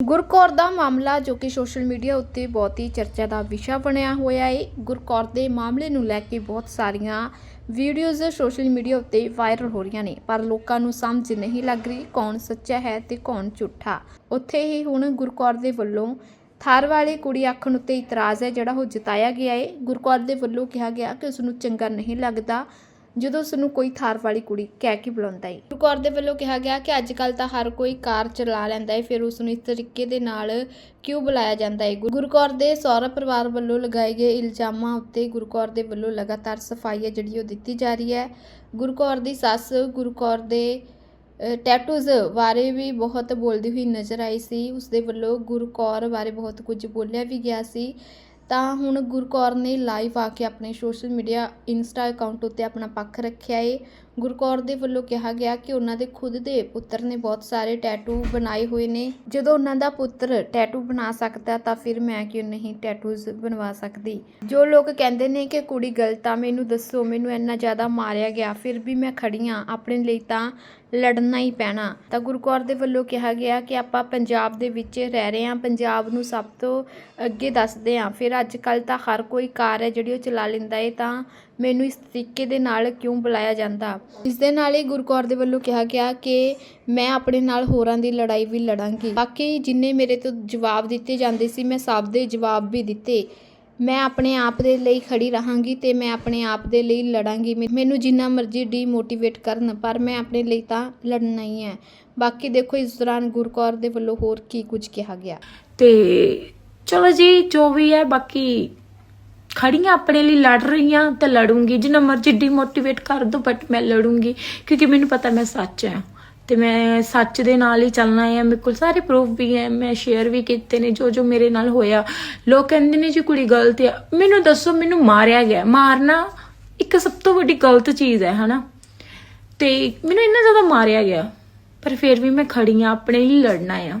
ਗੁਰਕੌਰ ਦਾ ਮਾਮਲਾ, ਜੋ ਕਿ ਸੋਸ਼ਲ ਮੀਡੀਆ ਉੱਤੇ ਬਹੁਤ ਹੀ ਚਰਚਾ ਦਾ ਵਿਸ਼ਾ ਬਣਿਆ ਹੋਇਆ ਹੈ ਗੁਰਕੌਰ ਦੇ ਮਾਮਲੇ ਨੂੰ ਲੈ ਕੇ ਬਹੁਤ ਸਾਰੀਆਂ ਵੀਡੀਓਜ਼ ਸੋਸ਼ਲ ਮੀਡੀਆ ਉੱਤੇ ਵਾਇਰਲ ਹੋ ਰਹੀਆਂ ਨੇ, ਪਰ ਲੋਕਾਂ ਨੂੰ ਸਮਝ ਨਹੀਂ ਲੱਗ ਰਹੀ ਕੌਣ ਸੱਚਾ ਹੈ ਤੇ ਕੌਣ ਝੂਠਾ। ਉੱਥੇ ਹੀ ਹੁਣ ਗੁਰਕੌਰ ਦੇ ਵੱਲੋਂ ਥਾਰ ਵਾਲੀ ਕੁੜੀ ਆਖਣ ਉੱਤੇ ਇਤਰਾਜ਼ ਹੈ, ਜਿਹੜਾ ਉਹ ਜਤਾਇਆ ਗਿਆ ਹੈ ਗੁਰਕੌਰ ਦੇ ਵੱਲੋਂ ਕਿਹਾ ਗਿਆ ਕਿ ਉਸ ਨੂੰ ਚੰਗਾ ਨਹੀਂ ਲੱਗਦਾ। ਜਦੋਂ ਉਸ ਨੂੰ ਕੋਈ ਥਾਰ ਵਾਲੀ ਕੁੜੀ ਕਹਿ ਕੇ ਬੁਲਾਉਂਦਾ ਹੈ ਗੁਰਕੌਰ ਦੇ ਵੱਲੋਂ ਕਿਹਾ ਗਿਆ ਕਿ ਅੱਜ ਕੱਲ ਤਾਂ ਹਰ ਕੋਈ ਕਾਰ ਚਲਾ ਲੈਂਦਾ ਹੈ ਫਿਰ ਉਸ ਨੂੰ ਇਸ ਤਰੀਕੇ ਦੇ ਨਾਲ ਕਿਉਂ ਬੁਲਾਇਆ ਜਾਂਦਾ ਹੈ ਗੁਰ- ਗੁਰਕੌਰ ਦੇ ਸਹੁਰਾ ਪਰਿਵਾਰ ਵੱਲੋਂ ਲਗਾਏ ਗਏ ਇਲਜ਼ਾਮਾਂ ਉੱਤੇ ਗੁਰਕੌਰ ਦੇ ਵੱਲੋਂ ਲਗਾਤਾਰ ਸਫ਼ਾਈ ਹੈ ਜਿਹੜੀ ਉਹ ਦਿੱਤੀ ਜਾ ਰਹੀ ਹੈ। ਗੁਰਕੌਰ ਦੀ ਸੱਸ ਗੁਰਕੌਰ ਦੇ ਟੈਟੂਜ਼ ਬਾਰੇ ਵੀ ਬਹੁਤ ਬੋਲਦੀ ਹੋਈ ਨਜ਼ਰ ਆਈ ਸੀ। ਉਸ ਦੇ ਵੱਲੋਂ ਗੁਰਕੌਰ ਬਾਰੇ ਬਹੁਤ ਕੁਝ ਬੋਲਿਆ ਵੀ ਗਿਆ ਸੀ। ਤਾਂ ਹੁਣ ਗੁਰਕੌਰ ਨੇ ਲਾਈਵ ਆ ਕੇ ਆਪਣੇ ਸੋਸ਼ਲ ਮੀਡੀਆ ਇੰਸਟਾ ਅਕਾਊਂਟ ਉੱਤੇ ਆਪਣਾ ਪੱਖ ਰੱਖਿਆ ਏ। ਗੁਰਕੌਰ ਦੇ ਵੱਲੋਂ ਕਿਹਾ ਗਿਆ ਕਿ ਉਹਨਾਂ ਦੇ ਖੁਦ ਦੇ ਪੁੱਤਰ ਨੇ ਬਹੁਤ ਸਾਰੇ ਟੈਟੂ ਬਣਾਏ ਹੋਏ ਨੇ। ਜਦੋਂ ਉਹਨਾਂ ਦਾ ਪੁੱਤਰ ਟੈਟੂ ਬਣਾ ਸਕਦਾ ਤਾਂ ਫਿਰ ਮੈਂ ਕਿਉਂ ਨਹੀਂ ਟੈਟੂਜ਼ ਬਣਵਾ ਸਕਦੀ? ਜੋ ਲੋਕ ਕਹਿੰਦੇ ਨੇ ਕਿ ਕੁੜੀ ਗਲਤ ਆ, ਮੈਨੂੰ ਦੱਸੋ, ਮੈਨੂੰ ਇੰਨਾ ਜ਼ਿਆਦਾ ਮਾਰਿਆ ਗਿਆ, ਫਿਰ ਵੀ ਮੈਂ ਖੜੀ ਹਾਂ ਆਪਣੇ ਲਈ ਤਾਂ ਲੜਨਾ ਹੀ ਪੈਣਾ। ਤਾਂ ਗੁਰਕੌਰ ਦੇ ਵੱਲੋਂ ਕਿਹਾ ਗਿਆ ਕਿ ਆਪਾਂ ਪੰਜਾਬ ਦੇ ਵਿੱਚ ਰਹਿ ਰਹੇ ਹਾਂ ਪੰਜਾਬ ਨੂੰ ਸਭ ਤੋਂ ਅੱਗੇ ਦੱਸਦੇ ਹਾਂ ਫਿਰ ਅੱਜ ਕੱਲ ਤਾਂ ਹਰ ਕੋਈ ਕਾਰ ਹੈ ਜਿਹੜੀ ਉਹ ਚਲਾ ਲੈਂਦਾ ਏ, ਤਾਂ ਮੈਨੂੰ ਇਸ ਤਰੀਕੇ ਦੇ ਨਾਲ ਕਿਉਂ ਬੁਲਾਇਆ ਜਾਂਦਾ? ਇਸ ਦੇ ਨਾਲ ਹੀ ਗੁਰਕੌਰ ਦੇ ਵੱਲੋਂ ਕਿਹਾ ਗਿਆ ਕਿ ਮੈਂ ਆਪਣੇ ਨਾਲ ਹੋਰਾਂ ਦੀ ਲੜਾਈ ਵੀ ਲੜਾਂਗੀ। ਬਾਕੀ ਜਿੰਨੇ ਮੇਰੇ ਤੋਂ ਜਵਾਬ ਦਿੱਤੇ ਜਾਂਦੇ ਸੀ, ਮੈਂ ਸਭ ਦੇ ਜਵਾਬ ਵੀ ਦਿੱਤੇ। ਮੈਂ ਆਪਣੇ ਆਪ ਦੇ ਲਈ ਖੜੀ ਰਹਾਂਗੀ ਤੇ ਮੈਂ ਆਪਣੇ ਆਪ ਦੇ ਲਈ ਲੜਾਂਗੀ। ਮੈ- ਮੈਨੂੰ ਜਿੰਨਾ ਮਰਜ਼ੀ ਡੀਮੋਟੀਵੇਟ ਕਰਨ, ਪਰ ਮੈਂ ਆਪਣੇ ਲਈ ਤਾਂ ਲੜਨਾ ਹੀ ਹੈ। ਬਾਕੀ ਦੇਖੋ, ਇਸ ਦੌਰਾਨ ਗੁਰਕੌਰ ਦੇ ਵੱਲੋਂ ਹੋਰ ਕੀ ਕੁਝ ਕਿਹਾ ਗਿਆ? ਤੇ ਚਲੋ ਜੀ, ਜੋ ਵੀ ਹੈ, ਬਾਕੀ ਖੜੀਆਂ ਆਪਣੇ ਲਈ ਲੜ ਰਹੀਆਂ, ਤਾਂ ਲੜੂੰਗੀ। ਜਿੰਨਾ ਮਰਜ਼ੀ ਡੀਮੋਟੀਵੇਟ ਕਰ ਦੋ ਬਟ ਮੈਂ ਲੜੂੰਗੀ। ਕਿਉਂਕਿ ਮੈਨੂੰ ਪਤਾ ਮੈਂ ਸੱਚ ਹਾਂ। ਤੇ ਮੈਂ ਸੱਚ ਦੇ ਨਾਲ ਹੀ ਚੱਲਣਾ ਹੈ। ਮੇਰੇ ਕੋਲ ਸਾਰੇ ਪ੍ਰੂਫ ਵੀ ਹੈ। ਮੈਂ ਸ਼ੇਅਰ ਵੀ ਕੀਤੇ ਨੇ, ਜੋ ਜੋ ਮੇਰੇ ਨਾਲ ਹੋਇਆ। ਲੋਕ ਕਹਿੰਦੇ ਨੇ ਜੀ, ਕੁੜੀ ਗਲਤ ਹੈ। ਮੈਨੂੰ ਦੱਸੋ, ਮੈਨੂੰ ਮਾਰਿਆ ਗਿਆ। ਮਾਰਨਾ ਇੱਕ ਸਭ ਤੋਂ ਵੱਡੀ ਗਲਤ ਚੀਜ਼ ਹੈ, ਹਨਾ? ਤੇ ਮੈਨੂੰ ਇੰਨਾ ਜ਼ਿਆਦਾ ਮਾਰਿਆ ਗਿਆ। ਪਰ ਫਿਰ ਵੀ ਮੈਂ ਖੜੀ ਆ ਆਪਣੇ ਲਈ ਲੜਨਾ ਆ।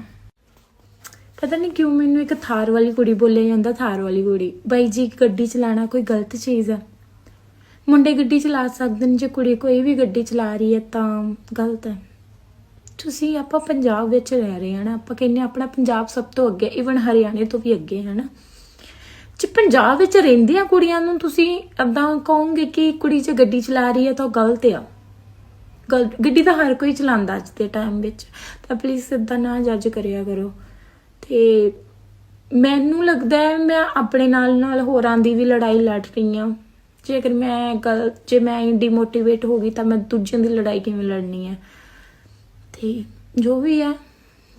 ਪਤਾ ਨਹੀਂ ਕਿਉਂ ਮੈਨੂੰ ਇੱਕ ਥਾਰ ਵਾਲੀ ਕੁੜੀ ਬੋਲਿਆ ਜਾਂਦਾ, ਥਾਰ ਵਾਲੀ ਕੁੜੀ। ਬਾਈ ਜੀ ਗੱਡੀ ਚਲਾਣਾ ਕੋਈ ਗਲਤ ਚੀਜ਼ ਹੈ ਮੁੰਡੇ ਗੱਡੀ ਚਲਾ ਸਕਦੇ ਨੇ, ਜੇ ਕੁੜੀ ਕੋਈ ਵੀ ਗੱਡੀ ਚਲਾ ਰਹੀ ਹੈ ਤਾਂ ਗਲਤ ਹੈ। ਤੁਸੀਂ ਆਪਾਂ ਪੰਜਾਬ ਵਿੱਚ ਰਹਿ ਰਹੇ ਹਾਂ ਨਾ, ਆਪਾਂ ਕਹਿੰਦੇ ਹਾਂ ਆਪਣਾ ਪੰਜਾਬ ਸਭ ਤੋਂ ਅੱਗੇ ਇਵਨ ਹਰਿਆਣੇ ਤੋਂ ਵੀ ਅੱਗੇ ਹੈ ਨਾ। ਜੇ ਪੰਜਾਬ ਵਿੱਚ ਰਹਿੰਦੀਆਂ ਕੁੜੀਆਂ ਨੂੰ ਤੁਸੀਂ ਏਦਾਂ ਕਹੋਗੇ ਕਿ ਕੁੜੀ ਜੇ ਗੱਡੀ ਚਲਾ ਰਹੀ ਹੈ ਤਾਂ ਉਹ ਗਲਤ ਆ। ਗਲ- ਗੱਡੀ ਤਾਂ ਹਰ ਕੋਈ ਚਲਾਉਂਦਾ ਅੱਜ ਦੇ ਟਾਈਮ ਵਿੱਚ। ਤਾਂ ਪਲੀਜ਼ ਇਦਾਂ ਨਾ ਜੱਜ ਕਰਿਆ ਕਰੋ। ਤੇ ਮੈਨੂੰ ਲੱਗਦਾ ਹੈ ਮੈਂ ਆਪਣੇ ਨਾਲ ਨਾਲ ਹੋਰਾਂ ਦੀ ਵੀ ਲੜਾਈ ਲੜ ਰਹੀ ਹਾਂ। ਜੇਕਰ ਮੈਂ ਗਲ ਜੇ ਮੈਂ ਡੀਮੋਟੀਵੇਟ ਹੋ ਗਈ ਤਾਂ ਮੈਂ ਦੂਜਿਆਂ ਦੀ ਲੜਾਈ ਕਿਵੇਂ ਲੜਨੀ ਹੈ? ਤੇ ਜੋ ਵੀ ਹੈ,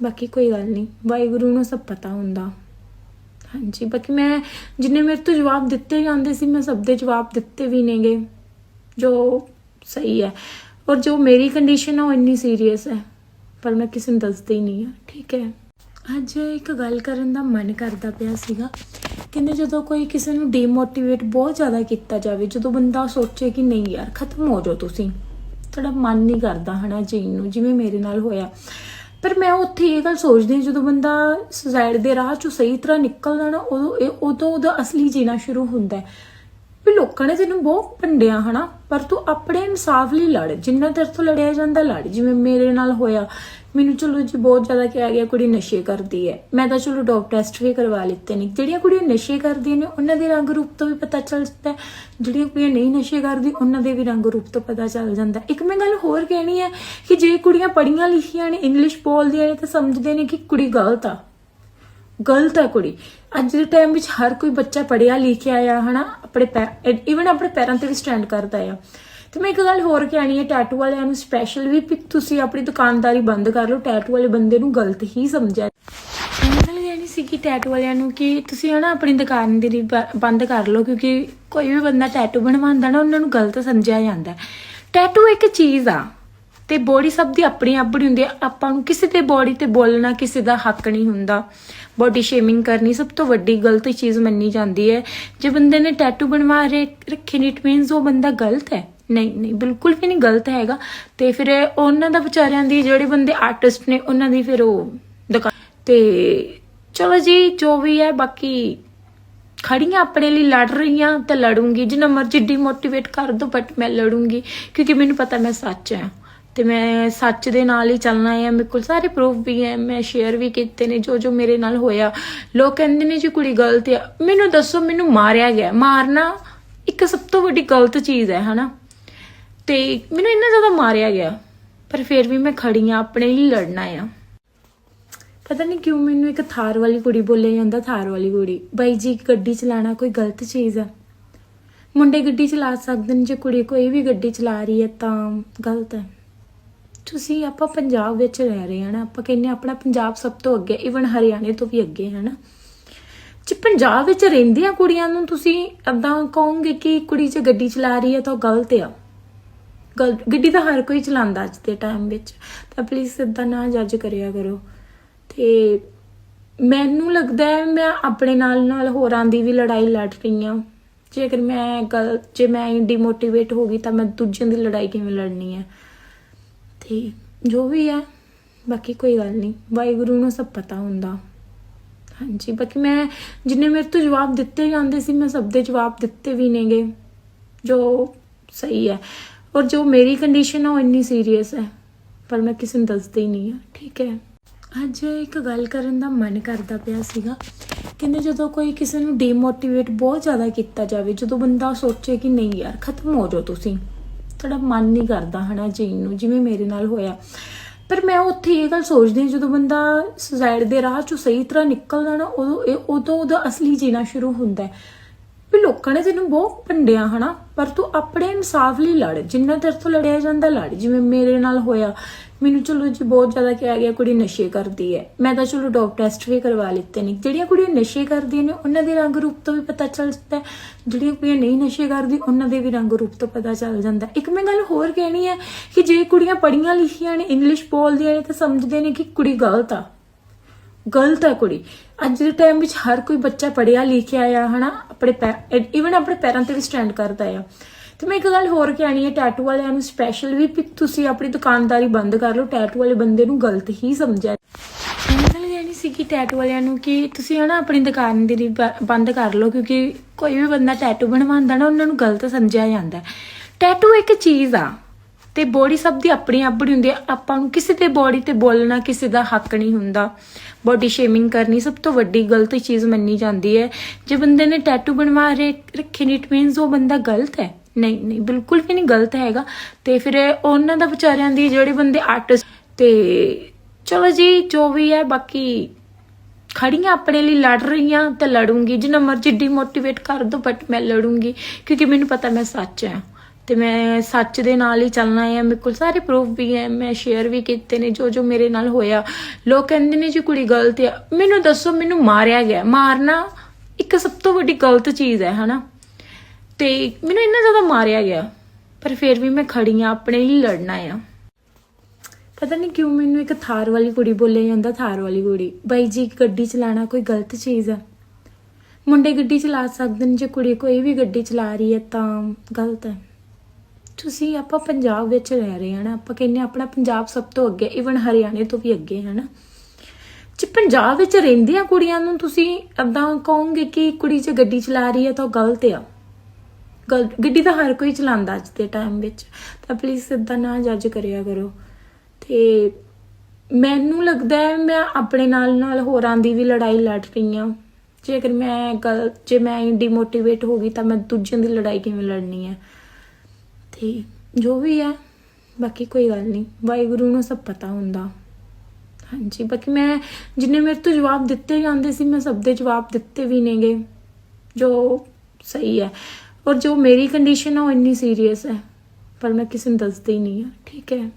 ਬਾਕੀ ਕੋਈ ਗੱਲ ਨਹੀਂ। ਵਾਹਿਗੁਰੂ ਨੂੰ ਸਭ ਪਤਾ ਹੁੰਦਾ। ਹਾਂਜੀ, ਬਾਕੀ ਮੈਂ ਜਿੰਨੇ ਮੇਰੇ ਤੋਂ ਜਵਾਬ ਦਿੱਤੇ ਜਾਂਦੇ ਸੀ, ਮੈਂ ਸਭ ਦੇ ਜਵਾਬ ਦਿੱਤੇ ਵੀ ਨੇਗੇ। ਜੋ ਸਹੀ ਹੈ। ਔਰ ਜੋ ਮੇਰੀ ਕੰਡੀਸ਼ਨ ਹੈ ਉਹ ਇੰਨੀ ਸੀਰੀਅਸ ਹੈ। ਪਰ ਮੈਂ ਕਿਸੇ ਨੂੰ ਦੱਸਦੀ ਹੀ ਨਹੀਂ ਹਾਂ। ਠੀਕ ਹੈ। ਅੱਜ ਇੱਕ ਗੱਲ ਕਰਨ ਦਾ ਮਨ ਕਰਦਾ ਪਿਆ ਸੀਗਾ। ਕਹਿੰਦੇ ਜਦੋਂ ਕੋਈ ਕਿਸੇ ਨੂੰ ਡੀਮੋਟੀਵੇਟ ਬਹੁਤ ਜ਼ਿਆਦਾ ਕੀਤਾ ਜਾਵੇ, ਜਦੋਂ ਬੰਦਾ ਸੋਚੇ ਕਿ ਨਹੀਂ ਯਾਰ, ਖਤਮ ਹੋ ਜਾਓ ਤੁਸੀਂ। ਤੁਹਾਡਾ ਮਨ ਨਹੀਂ ਕਰਦਾ ਹਨਾ ਜੀਣ ਨੂੰ, ਜਿਵੇਂ ਮੇਰੇ ਨਾਲ ਹੋਇਆ। ਪਰ ਮੈਂ ਉੱਥੇ ਇਹ ਗੱਲ ਸੋਚਦੀ ਹਾਂ, ਜਦੋਂ ਬੰਦਾ ਸੁਸਾਇਡ ਦੇ ਰਾਹ ਚੋਂ ਸਹੀ ਤਰ੍ਹਾਂ ਨਿਕਲਦਾ ਨਾ, ਉਦੋਂ ਇਹ- ਉਦੋਂ ਉਹਦਾ ਅਸਲੀ ਜੀਣਾ ਸ਼ੁਰੂ ਹੁੰਦਾ ਹੈ। ਵੀ ਲੋਕਾਂ ਨੇ ਤੈਨੂੰ ਬਹੁਤ ਭੰਡਿਆ ਹਨਾ, ਪਰ ਤੂੰ ਆਪਣੇ ਇਨਸਾਫ ਲਈ ਲੜ, ਜਿੰਨਾ ਤੇਰੇ ਤੋਂ ਲੜਿਆ ਜਾਂਦਾ ਲੜ। ਜਿਵੇਂ ਮੇਰੇ ਨਾਲ ਹੋਇਆ ਮੈਨੂੰ ਚਲੋ ਜੀ ਬਹੁਤ ਜ਼ਿਆਦਾ ਕਿਹਾ ਗਿਆ ਕੁੜੀ ਨਸ਼ੇ ਕਰਦੀ ਹੈ। ਮੈਂ ਤਾਂ ਚਲੋ ਡੋਪ ਟੈਸਟ ਵੀ ਕਰਵਾ ਲਿੱਤੇ ਨੇ। ਜਿਹੜੀਆਂ ਕੁੜੀਆਂ ਨਸ਼ੇ ਕਰਦੀਆਂ ਨੇ, ਉਹਨਾਂ ਦੇ ਰੰਗ ਰੂਪ ਤੋਂ ਵੀ ਪਤਾ ਚੱਲ ਜਾਂਦਾ ਜਿਹੜੀਆਂ ਕੁੜੀਆਂ ਨਹੀਂ ਨਸ਼ੇ ਕਰਦੀ, ਉਹਨਾਂ ਦੇ ਵੀ ਰੰਗ ਰੂਪ ਤੋਂ ਪਤਾ ਚੱਲ ਜਾਂਦਾ ਇੱਕ ਮੈਂ ਗੱਲ ਹੋਰ ਕਹਿਣੀ ਹੈ ਕਿ ਜੇ ਕੁੜੀਆਂ ਪੜ੍ਹੀਆਂ ਲਿਖੀਆਂ ਨੇ, ਇੰਗਲਿਸ਼ ਬੋਲਦੀਆਂ ਨੇ, ਤਾਂ ਸਮਝਦੇ ਨੇ ਕਿ ਕੁੜੀ ਗਲਤ ਆ। ਗਲਤ ਆ ਕੁੜੀ। ਅੱਜ ਦੇ ਟਾਈਮ ਵਿੱਚ ਹਰ ਕੋਈ ਬੱਚਾ ਪੜਿਆ ਲਿਖਿਆ ਆ, ਹਨਾ? ਆਪਣੇ ਇਵਨ ਆਪਣੇ ਪੈਰਾਂ ਤੇ ਵੀ ਸਟੈਂਡ ਕਰਦਾ ਆ। ਤੇ ਮੈਂ ਇੱਕ ਗੱਲ ਹੋਰ ਕਹਿਣੀ ਹੈ ਟੈਟੂ ਵਾਲਿਆਂ ਨੂੰ ਸਪੈਸ਼ਲ ਵੀ ਤੁਸੀਂ ਆਪਣੀ ਦੁਕਾਨਦਾਰੀ ਬੰਦ ਕਰ ਲਓ ਟੈਟੂ ਵਾਲੇ ਬੰਦੇ ਨੂੰ ਗਲਤ ਹੀ ਸਮਝਿਆ ਇਹ ਗੱਲ ਸੀ ਕਿ ਟੈਟੂ ਵਾਲਿਆਂ ਨੂੰ ਕਿ ਤੁਸੀਂ ਹਨਾ ਆਪਣੀ ਦੁਕਾਨਦਾਰੀ ਬ- ਬੰਦ ਕਰ ਲਓ, ਕਿਉਂਕਿ ਕੋਈ ਵੀ ਬੰਦਾ ਟੈਟੂ ਬਣਵਾਉਂਦਾ ਨਾ, ਉਹਨਾਂ ਨੂੰ ਗਲਤ ਸਮਝਿਆ ਜਾਂਦਾ। ਟੈਟੂ ਇੱਕ ਚੀਜ਼ ਆ, ਤੇ ਬੋਡੀ ਸਭ ਦੀ ਆਪਣੀ ਆਪਣੀ ਹੁੰਦੀ ਹੈ ਆਪਾਂ ਨੂੰ ਕਿਸੇ ਤੇ ਬੋਡੀ ਤੇ ਬੋਲਣਾ ਕਿਸੇ ਦਾ ਹੱਕ ਨਹੀਂ ਹੁੰਦਾ। ਬੋਡੀ ਸ਼ੇਮਿੰਗ ਕਰਨੀ ਸਭ ਤੋਂ ਵੱਡੀ ਗਲਤ ਚੀਜ਼ ਮੰਨੀ ਜਾਂਦੀ ਹੈ। ਜੇ ਬੰਦੇ ਨੇ ਟੈਟੂ ਬਣਵਾ ਰੇ, ਰੱਖੇ ਨੇ ਇਟ ਮੀਨਸ ਉਹ ਬੰਦਾ ਗਲਤ ਹੈ। ਨਹੀਂ ਨਹੀਂ, ਬਿਲਕੁਲ ਵੀ ਨਹੀਂ ਗਲਤ ਹੈਗਾ। ਤੇ ਫਿਰ ਉਹਨਾਂ ਦਾ ਵਿਚਾਰਿਆਂ ਦੀ ਜਿਹੜੇ ਬੰਦੇ ਆਰਟਿਸਟ ਨੇ, ਉਹਨਾਂ ਦੀ ਫਿਰ ਉਹ ਦੁਕਾਨ ਤੇ ਚਲੋ ਜੀ, ਜੋ ਵੀ ਹੈ, ਬਾਕੀ ਖੜੀਆਂ ਆਪਣੇ ਲਈ ਲੜ ਰਹੀਆਂ ਤੇ ਲੜੂੰਗੀ। ਜਿੰਨਾ ਮਰਜ਼ੀ ਡੀਮੋਟੀਵੇਟ ਕਰ ਦੋ ਬਟ ਮੈਂ ਲੜੂੰਗੀ। ਕਿਉਂਕਿ ਮੈਨੂੰ ਪਤਾ ਮੈਂ ਸੱਚ ਹਾਂ। ਤੇ ਮੈਂ ਸੱਚ ਦੇ ਨਾਲ ਹੀ ਚੱਲਣਾ ਹੈ। ਮੇਰੇ ਕੋਲ ਸਾਰੇ ਪ੍ਰੂਫ ਵੀ ਹੈ। ਮੈਂ ਸ਼ੇਅਰ ਵੀ ਕੀਤੇ ਨੇ, ਜੋ ਜੋ ਮੇਰੇ ਨਾਲ ਹੋਇਆ। ਲੋਕ ਕਹਿੰਦੇ ਨੇ ਜੀ, ਕੁੜੀ ਗਲਤ ਆ। ਮੈਨੂੰ ਦੱਸੋ, ਮੈਨੂੰ ਮਾਰਿਆ ਗਿਆ। ਮਾਰਨਾ ਇੱਕ ਸਭ ਤੋਂ ਵੱਡੀ ਗਲਤ ਚੀਜ਼ ਹੈ, ਹਨਾ? ਤੇ ਮੈਨੂੰ ਇੰਨਾ ਜ਼ਿਆਦਾ ਮਾਰਿਆ ਗਿਆ। ਪਰ ਫਿਰ ਵੀ ਮੈਂ ਖੜੀ ਆ, ਆਪਣੇ ਲਈ ਲੜਨਾ ਆ। ਪਤਾ ਨਹੀਂ ਕਿਉਂ ਮੈਨੂੰ ਇੱਕ ਥਾਰ ਵਾਲੀ ਕੁੜੀ ਬੋਲਿਆ ਜਾਂਦਾ, ਥਾਰ ਵਾਲੀ ਕੁੜੀ। ਬਾਈ ਜੀ ਗੱਡੀ ਚਲਾਉਣਾ ਕੋਈ ਗਲਤ ਚੀਜ਼ ਆ। ਮੁੰਡੇ ਗੱਡੀ ਚਲਾ ਸਕਦੇ ਨੇ, ਜੇ ਕੁੜੀ ਕੋਈ ਵੀ ਗੱਡੀ ਚਲਾ ਰਹੀ ਹੈ ਤਾਂ ਗਲਤ ਹੈ ਤੁਸੀਂ ਆਪਾਂ ਪੰਜਾਬ ਵਿੱਚ ਰਹਿ ਰਹੇ ਹਾਂ ਨਾ, ਆਪਾਂ ਕਹਿੰਦੇ ਹਾਂ ਆਪਣਾ ਪੰਜਾਬ ਸਭ ਤੋਂ ਅੱਗੇ ਇਵਨ ਹਰਿਆਣੇ ਤੋਂ ਵੀ ਅੱਗੇ ਹੈ ਨਾ। ਜੇ ਪੰਜਾਬ ਵਿੱਚ ਰਹਿੰਦੀਆਂ ਕੁੜੀਆਂ ਨੂੰ ਤੁਸੀਂ ਏਦਾਂ ਕਹੋਗੇ ਕਿ ਕੁੜੀ ਜੇ ਗੱਡੀ ਚਲਾ ਰਹੀ ਹੈ ਤਾਂ ਉਹ ਗਲਤ ਆ। ਗੱਡੀ ਤਾਂ ਹਰ ਕੋਈ ਚਲਾਉਂਦਾ ਅੱਜ ਦੇ ਟਾਈਮ ਵਿੱਚ। ਤਾਂ ਪਲੀਜ਼ ਇਦਾਂ ਨਾ ਜੱਜ ਕਰਿਆ ਕਰੋ। ਤੇ ਮੈਨੂੰ ਲੱਗਦਾ ਹੈ ਮੈਂ ਆਪਣੇ ਨਾਲ ਨਾਲ ਹੋਰਾਂ ਦੀ ਵੀ ਲੜਾਈ ਲੜ ਰਹੀ ਹਾਂ। ਜੇਕਰ ਮੈਂ ਗਲ ਜੇ ਮੈਂ ਡੀਮੋਟੀਵੇਟ ਹੋ ਗਈ ਤਾਂ ਮੈਂ ਦੂਜਿਆਂ ਦੀ ਲੜਾਈ ਕਿਵੇਂ ਲੜਨੀ ਹੈ? ਤੇ ਜੋ ਵੀ ਹੈ, ਬਾਕੀ ਕੋਈ ਗੱਲ ਨਹੀਂ। ਵਾਹਿਗੁਰੂ ਨੂੰ ਸਭ ਪਤਾ ਹੁੰਦਾ। ਹਾਂਜੀ, ਬਾਕੀ ਮੈਂ ਜਿੰਨੇ ਮੇਰੇ ਤੋਂ ਜਵਾਬ ਦਿੱਤੇ ਜਾਂਦੇ ਸੀ, ਮੈਂ ਸਭ ਦੇ ਜਵਾਬ ਦਿੱਤੇ ਵੀ ਨੇਗੇ। ਜੋ ਸਹੀ ਹੈ। ਔਰ ਜੋ ਮੇਰੀ ਕੰਡੀਸ਼ਨ ਹੈ ਉਹ ਇੰਨੀ ਸੀਰੀਅਸ ਹੈ। ਪਰ ਮੈਂ ਕਿਸੇ ਨੂੰ ਦੱਸਦੀ ਨਹੀਂ ਹਾਂ, ਠੀਕ ਹੈ? ਅੱਜ ਇੱਕ ਗੱਲ ਕਰਨ ਦਾ ਮਨ ਕਰਦਾ ਪਿਆ ਸੀਗਾ। ਕਹਿੰਦੇ ਜਦੋਂ ਕੋਈ ਕਿਸੇ ਨੂੰ ਡੀਮੋਟੀਵੇਟ ਬਹੁਤ ਜ਼ਿਆਦਾ ਕੀਤਾ ਜਾਵੇ, ਜਦੋਂ ਬੰਦਾ ਸੋਚੇ ਕਿ ਨਹੀਂ ਯਾਰ, ਖਤਮ ਹੋ ਜਾਓ ਤੁਸੀਂ। ਤੁਹਾਡਾ ਮਨ ਨਹੀਂ ਕਰਦਾ ਹਨਾ ਜੀਣ ਨੂੰ, ਜਿਵੇਂ ਮੇਰੇ ਨਾਲ ਹੋਇਆ। ਪਰ ਮੈਂ ਉੱਥੇ ਇਹ ਗੱਲ ਸੋਚਦੀ ਹਾਂ, ਜਦੋਂ ਬੰਦਾ ਸੁਸਾਇਡ ਦੇ ਰਾਹ ਚੋਂ ਸਹੀ ਤਰ੍ਹਾਂ ਨਿਕਲਦਾ ਨਾ, ਉਦੋਂ ਇਹ, ਉਦੋਂ ਉਹਦਾ ਅਸਲੀ ਜੀਣਾ ਸ਼ੁਰੂ ਹੁੰਦਾ ਹੈ। ਵੀ ਲੋਕਾਂ ਨੇ ਤੈਨੂੰ ਬਹੁਤ ਭੰਡਿਆ ਹਨਾ, ਪਰ ਤੂੰ ਆਪਣੇ ਇਨਸਾਫ ਲਈ ਲੜ, ਜਿੰਨਾ ਤੇਰੇ ਤੋਂ ਲੜਿਆ ਜਾਂਦਾ ਲੜ, ਜਿਵੇਂ ਮੇਰੇ ਨਾਲ ਹੋਇਆ। ਮੈਨੂੰ ਚਲੋ ਜੀ ਬਹੁਤ ਜ਼ਿਆਦਾ ਕਿਹਾ ਗਿਆ, ਕੁੜੀ ਨਸ਼ੇ ਕਰਦੀ ਹੈ। ਮੈਂ ਤਾਂ ਚਲੋ ਡੋਪ ਟੈਸਟ ਵੀ ਕਰਵਾ ਲਿੱਤੇ ਨੇ। ਜਿਹੜੀਆਂ ਕੁੜੀਆਂ ਨਸ਼ੇ ਕਰਦੀਆਂ ਨੇ, ਉਹਨਾਂ ਦੇ ਰੰਗ ਰੂਪ ਤੋਂ ਵੀ ਪਤਾ ਚੱਲ ਜਾਂਦਾ ਜਿਹੜੀਆਂ ਕੁੜੀਆਂ ਨਹੀਂ ਨਸ਼ੇ ਕਰਦੀ, ਉਹਨਾਂ ਦੇ ਵੀ ਰੰਗ ਰੂਪ ਤੋਂ ਪਤਾ ਚੱਲ ਜਾਂਦਾ ਇੱਕ ਮੈਂ ਗੱਲ ਹੋਰ ਕਹਿਣੀ ਹੈ ਕਿ ਜੇ ਕੁੜੀਆਂ ਪੜ੍ਹੀਆਂ ਲਿਖੀਆਂ ਨੇ ਇੰਗਲਿਸ਼ ਬੋਲਦੀਆਂ ਨੇ, ਤਾਂ ਸਮਝਦੇ ਨੇ ਕਿ ਕੁੜੀ ਗਲਤ ਆ। ਗਲਤ ਹੈ ਕੁੜੀ। ਅੱਜ ਦੇ ਟਾਈਮ ਵਿੱਚ ਹਰ ਕੋਈ ਬੱਚਾ ਪੜਿਆ ਲਿਖਿਆ ਆ, ਹਨਾ? ਆਪਣੇ ਇਵਨ ਆਪਣੇ ਪੈਰਾਂ ਤੇ ਵੀ ਸਟੈਂਡ ਕਰਦਾ ਆ। ਤੇ ਮੈਂ ਇੱਕ ਗੱਲ ਹੋਰ ਕਹਿਣੀ ਹੈ ਟੈਟੂ ਵਾਲਿਆਂ ਨੂੰ ਸਪੈਸ਼ਲ ਵੀ ਤੁਸੀਂ ਆਪਣੀ ਦੁਕਾਨਦਾਰੀ ਬੰਦ ਕਰ ਲਓ। ਟੈਟੂ ਵਾਲੇ ਬੰਦੇ ਨੂੰ ਗਲਤ ਹੀ ਸਮਝਿਆ। ਇਹ ਗੱਲ ਕਹਿਣੀ ਸੀ ਕਿ ਟੈਟੂ ਵਾਲਿਆਂ ਨੂੰ ਕਿ ਤੁਸੀਂ ਹਨਾ ਆਪਣੀ ਦੁਕਾਨਦਾਰੀ ਬ- ਬੰਦ ਕਰ ਲਓ, ਕਿਉਂਕਿ ਕੋਈ ਵੀ ਬੰਦਾ ਟੈਟੂ ਬਣਵਾਉਂਦਾ ਨਾ, ਉਹਨਾਂ ਨੂੰ ਗਲਤ ਸਮਝਿਆ ਜਾਂਦਾ। ਟੈਟੂ ਇੱਕ ਚੀਜ਼ ਆ। ਤੇ ਬੋਡੀ ਸਭ ਦੀ ਆਪਣੀ ਆਪਣੀ ਹੁੰਦੀ ਹੈ। ਆਪਾਂ ਨੂੰ ਕਿਸੇ ਦੇ ਬੋਡੀ ਤੇ ਬੋਲਣਾ ਕਿਸੇ ਦਾ ਹੱਕ ਨਹੀਂ ਹੁੰਦਾ। ਬੋਡੀ ਸ਼ੇਮਿੰਗ ਕਰਨੀ ਸਭ ਤੋਂ ਵੱਡੀ ਗਲਤ ਚੀਜ਼ ਮੰਨੀ ਜਾਂਦੀ ਹੈ। ਜੇ ਬੰਦੇ ਨੇ ਟੈਟੂ ਬਣਵਾ ਰੱਖੇ ਨੇ ਇਟ ਮੀਨਸ ਉਹ ਬੰਦਾ ਗਲਤ ਹੈ। ਨਹੀਂ ਨਹੀਂ, ਬਿਲਕੁਲ ਵੀ ਨਹੀਂ ਗਲਤ ਹੈਗਾ। ਤੇ ਫਿਰ ਉਹਨਾਂ ਦਾ ਵਿਚਾਰਿਆਂ ਦੀ ਜਿਹੜੇ ਬੰਦੇ ਆਰਟਿਸਟ ਤੇ ਚਲੋ ਜੀ, ਜੋ ਵੀ ਹੈ, ਬਾਕੀ ਖੜੀਆਂ ਆਪਣੇ ਲਈ ਲੜ ਰਹੀਆਂ ਤੇ ਲੜੂੰਗੀ। ਜਿੰਨਾ ਮਰਜ਼ੀ ਡੀਮੋਟੀਵੇਟ ਕਰ ਦੋ ਬਟ ਮੈਂ ਲੜੂੰਗੀ। ਕਿਉਂਕਿ ਮੈਨੂੰ ਪਤਾ ਮੈਂ ਸੱਚ ਹਾਂ। ਤੇ ਮੈਂ ਸੱਚ ਦੇ ਨਾਲ ਹੀ ਚੱਲਣਾ ਹੈ। ਮੇਰੇ ਕੋਲ ਸਾਰੇ ਪ੍ਰੂਫ ਵੀ ਹੈ। ਮੈਂ ਸ਼ੇਅਰ ਵੀ ਕੀਤੇ ਨੇ, ਜੋ ਜੋ ਮੇਰੇ ਨਾਲ ਹੋਇਆ। ਲੋਕ ਕਹਿੰਦੇ ਨੇ ਜੀ ਕੁੜੀ ਗਲਤ ਆ। ਮੈਨੂੰ ਦੱਸੋ, ਮੈਨੂੰ ਮਾਰਿਆ ਗਿਆ। ਮਾਰਨਾ ਇੱਕ ਸਭ ਤੋਂ ਵੱਡੀ ਗਲਤ ਚੀਜ਼ ਹੈ, ਹਨਾ? ਤੇ ਮੈਨੂੰ ਇੰਨਾ ਜ਼ਿਆਦਾ ਮਾਰਿਆ ਗਿਆ। ਪਰ ਫਿਰ ਵੀ ਮੈਂ ਖੜੀ ਆ ਆਪਣੇ ਲਈ ਲੜਨਾ ਆ। ਪਤਾ ਨਹੀਂ ਕਿਉਂ ਮੈਨੂੰ ਇੱਕ ਥਾਰ ਵਾਲੀ ਕੁੜੀ ਬੋਲਿਆ ਜਾਂਦਾ, ਥਾਰ ਵਾਲੀ ਕੁੜੀ। ਬਾਈ ਜੀ ਗੱਡੀ ਚਲਾਉਣਾ ਕੋਈ ਗਲਤ ਚੀਜ਼ ਆ। ਮੁੰਡੇ ਗੱਡੀ ਚਲਾ ਸਕਦੇ ਨੇ, ਜੇ ਕੁੜੀ ਕੋਈ ਵੀ ਗੱਡੀ ਚਲਾ ਰਹੀ ਹੈ ਤਾਂ ਗਲਤ ਹੈ। ਤੁਸੀਂ ਆਪਾਂ ਪੰਜਾਬ ਵਿੱਚ ਰਹਿ ਰਹੇ ਹਾਂ ਨਾ, ਆਪਾਂ ਕਹਿੰਦੇ ਹਾਂ ਆਪਣਾ ਪੰਜਾਬ ਸਭ ਤੋਂ ਅੱਗੇ ਇਵਨ ਹਰਿਆਣੇ ਤੋਂ ਵੀ ਅੱਗੇ ਹੈ ਨਾ। ਜੇ ਪੰਜਾਬ ਵਿੱਚ ਰਹਿੰਦੀਆਂ ਕੁੜੀਆਂ ਨੂੰ ਤੁਸੀਂ ਏਦਾਂ ਕਹੋਗੇ ਕਿ ਕੁੜੀ ਜੇ ਗੱਡੀ ਚਲਾ ਰਹੀ ਹੈ ਤਾਂ ਉਹ ਗਲਤ ਆ। ਗਲ- ਗੱਡੀ ਤਾਂ ਹਰ ਕੋਈ ਚਲਾਉਂਦਾ ਅੱਜ ਦੇ ਟਾਈਮ ਵਿੱਚ। ਤਾਂ ਪਲੀਜ਼ ਇਦਾਂ ਨਾ ਜੱਜ ਕਰਿਆ ਕਰੋ। ਤੇ ਮੈਨੂੰ ਲੱਗਦਾ ਹੈ ਮੈਂ ਆਪਣੇ ਨਾਲ ਨਾਲ ਹੋਰਾਂ ਦੀ ਵੀ ਲੜਾਈ ਲੜ ਰਹੀ ਹਾਂ। ਜੇਕਰ ਮੈਂ ਗਲਤ ਜੇ ਮੈਂ ਡੀਮੋਟੀਵੇਟ ਹੋ ਗਈ ਤਾਂ ਮੈਂ ਦੂਜਿਆਂ ਦੀ ਲੜਾਈ ਕਿਵੇਂ ਲੜਨੀ ਹੈ? ਤੇ ਜੋ ਵੀ ਹੈ ਬਾਕੀ ਕੋਈ ਗੱਲ ਨਹੀਂ। ਵਾਹਿਗੁਰੂ ਨੂੰ ਸਭ ਪਤਾ ਹੁੰਦਾ। ਹਾਂਜੀ, ਬਾਕੀ ਮੈਂ ਜਿੰਨੇ ਮੇਰੇ ਤੋਂ ਜਵਾਬ ਦਿੱਤੇ ਜਾਂਦੇ ਸੀ, ਮੈਂ ਸਭ ਦੇ ਜਵਾਬ ਦਿੱਤੇ ਵੀ ਨੇਗੇ। ਜੋ ਸਹੀ ਹੈ। ਔਰ ਜੋ ਮੇਰੀ ਕੰਡੀਸ਼ਨ ਹੈ ਉਹ ਇੰਨੀ ਸੀਰੀਅਸ ਹੈ। ਪਰ ਮੈਂ ਕਿਸੇ ਨੂੰ ਦੱਸਦੀ ਨਹੀਂ ਹਾਂ। ਠੀਕ ਹੈ।